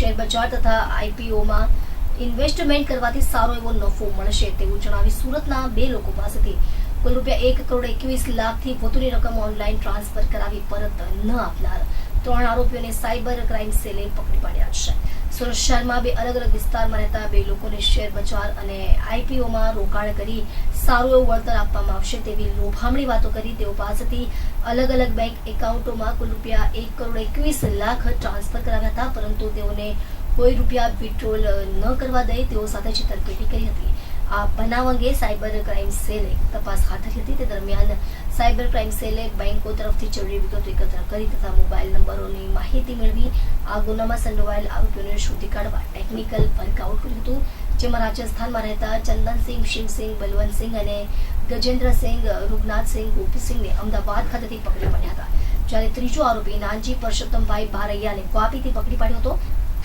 Share બજાર તથા આઈપીઓમાં investment કરવાથી સારો એવો નફો મળશે તેવું જણાવી સુરતના બે લોકો પાસેથી. કુલ રૂપિયા એક કરોડ એકવીસ લાખથી વધુની રકમ ઓનલાઈન ટ્રાન્સફર કરાવી પરત ન આપનાર ત્રણ આરોપીઓને સાયબર ક્રાઇમ સેલે પકડી પાડ્યા છે. સુરત શહેરમાં બે અલગ અલગ વિસ્તારમાં રહેતા બે લોકોને શેર બજાર અને આઈપીઓમાં રોકાણ કરી સારું એવું વળતર આપવામાં આવશે તેવી લોભામણી વાતો કરી. તેઓ પાસેથી અલગ અલગ બેંક એકાઉન્ટોમાં કુલ રૂપિયા એક કરોડ એકવીસ લાખ ટ્રાન્સફર કરાવ્યા હતા, પરંતુ તેઓને કોઈ રૂપિયા વિડ્રોલ ન કરવા દઈ તેઓ સાથે છેતરપિંડી કરી હતી. આ બનાવ અંગે સાયબર ક્રાઇમ સેલે તપાસ હાથ ધરી હતી. તે દરમિયાન સાયબર ક્રાઇમ સેલે બેંકો તરફથી જરૂરી વિગતો એકત્ર કરી તથા મોબાઈલ નંબરોની માહિતી મેળવી આ ગુનામાં સંડોવાયેલ આરોપીઓને શોધી કાઢવા ટેકનિકલ વર્કઆઉટ કર્યું હતું. જેમાં રાજસ્થાનમાં રહેતા ચંદનસિંહ, શિવસિંહ, બલવંતસિંહ અને ગજેન્દ્રસિંહ રૂગનાથસિંહ ગોપીસિંહને અમદાવાદ ખાતેથી પકડી પડ્યા હતા. જ્યારે ત્રીજો આરોપી નાનજી પરસોત્તમભાઈ ભારૈયાને વાપીથી પકડી પાડ્યો હતો.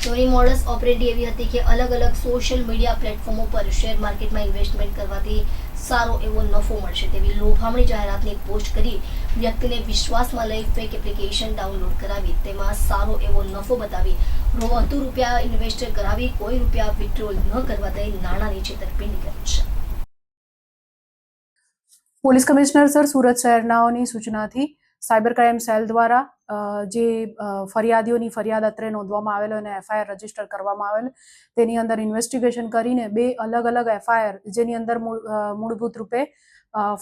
તેઓની મોડસ ઓપરેટી એવી હતી કે અલગ અલગ સોશિયલ મીડિયા પ્લેટફોર્મો પર શેર માર્કેટમાં ઇન્વેસ્ટમેન્ટ કરવાથી સારો એવો નફો મળશે તેવી લોભામણી જાહેરાતની પોસ્ટ કરી વ્યક્તિને વિશ્વાસમાં લઈ ફેક એપ્લિકેશન ડાઉનલોડ કરાવી. તેમાં સારો એવો નફો બતાવી વધુ રૂપિયા ઇન્વેસ્ટ કરાવી. કોઈ રૂપિયા વિડ્રોલ ન કરવા દઈ નાણાંની છેતરપિંડી કરી છે. પોલીસ કમિશનર સર, સુરત શહેરનાઓની સૂચનાથી સાયબર ક્રાઇમ સેલ દ્વારા જે ફરિયાદીઓની ફરિયાદ અત્રે નોંધવામાં આવેલ અને એફઆઈઆર રજિસ્ટર કરવામાં આવેલ, તેની અંદર ઇન્વેસ્ટિગેશન કરીને બે અલગ અલગ એફઆઈઆર, જેની અંદર મૂળભૂત રૂપે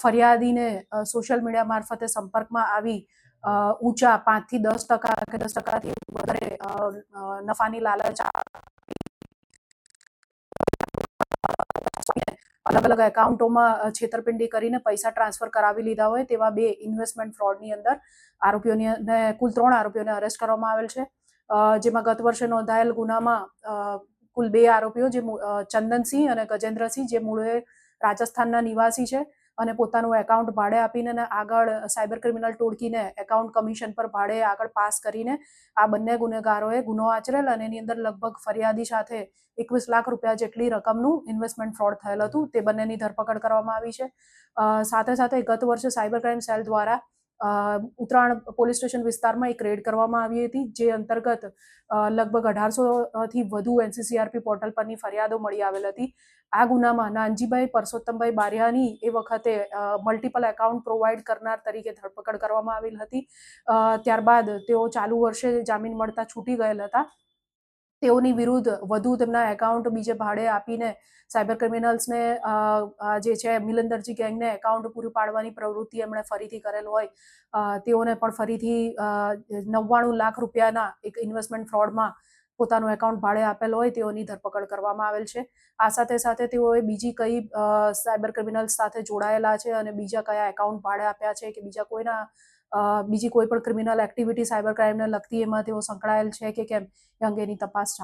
ફરિયાદીને સોશિયલ મીડિયા મારફતે સંપર્કમાં આવી ઊંચા પાંચથી દસ ટકા કે દસ ટકાથી વધારે નફાની લાલચ અલગ અલગ એકાઉન્ટોમાં છેતરપિંડી કરીને પૈસા ટ્રાન્સફર કરાવી લીધા હોય તેવા બે ઇન્વેસ્ટમેન્ટ ફ્રોડની અંદર આરોપીઓની કુલ ત્રણ આરોપીઓને અરેસ્ટ કરવામાં આવેલ છે. જેમાં ગત વર્ષે નોંધાયેલ ગુનામાં કુલ બે આરોપીઓ, જે ચંદનસિંહ અને ગજેન્દ્રસિંહ, જે મૂળે રાજસ્થાનના નિવાસી છે. અને પોતાનું એકાઉન્ટ ભાડે આપીને આગળ સાયબર ક્રિમિનલ ટોળકીને એકાઉન્ટ કમિશન પર ભાડે આગળ પાસ કરીને આ બંને ગુનેગારોએ ગુનો આચરેલ અને એની અંદર લગભગ ફરિયાદી સાથે એકવીસ લાખ રૂપિયા જેટલી રકમનું ઇન્વેસ્ટમેન્ટ ફ્રોડ થયેલ હતું. તે બંનેની ધરપકડ કરવામાં આવી છે. સાથે સાથે ગત વર્ષે સાયબર ક્રાઇમ સેલ દ્વારા ઉત્તરાયણ પોલીસ સ્ટેશન વિસ્તારમાં એક રેડ કરવામાં આવી હતી, જે અંતર્ગત લગભગ અઢારસોથી વધુ એનસીસીઆરપી પોર્ટલ પરની ફરિયાદો મળી આવેલ હતી. આ ગુનામાં નાનજીભાઈ પરસોત્તમભાઈ બારિયાની એ વખતે મલ્ટિપલ એકાઉન્ટ પ્રોવાઈડ કરનાર તરીકે ધરપકડ કરવામાં આવેલ હતી. ત્યારબાદ તેઓ ચાલુ વર્ષે જામીન મળતા છૂટી ગયેલ હતા. તેઓની વિરુદ્ધ વધુ તેમના એકાઉન્ટ બીજે ભાડે આપીને સાયબર ક્રિમિનલ્સને જે છે મિલંદરજી ગેંગને એકાઉન્ટ પૂરું પાડવાની પ્રવૃત્તિ એમણે ફરીથી કરેલ હોય તેઓને પણ ફરીથી નવ્વાણું લાખ રૂપિયાના એક ઇન્વેસ્ટમેન્ટ ફ્રોડમાં પોતાનું એકાઉન્ટ ભાડે આપેલ હોય તેઓની ધરપકડ કરવામાં આવેલ છે. આ સાથે સાથે તેઓએ બીજી કઈ સાયબર ક્રિમિનલ્સ સાથે જોડાયેલા છે અને બીજા કયા એકાઉન્ટ ભાડે આપ્યા છે કે બીજા કોઈના બીજી કોઈ પણ ક્રિમિનલ એક્ટિવિટી સાયબર ક્રાઇમને લગતી એમાં તેઓ સંકળાયેલ છે કે કેમ એ અંગેની તપાસ ચાલુ.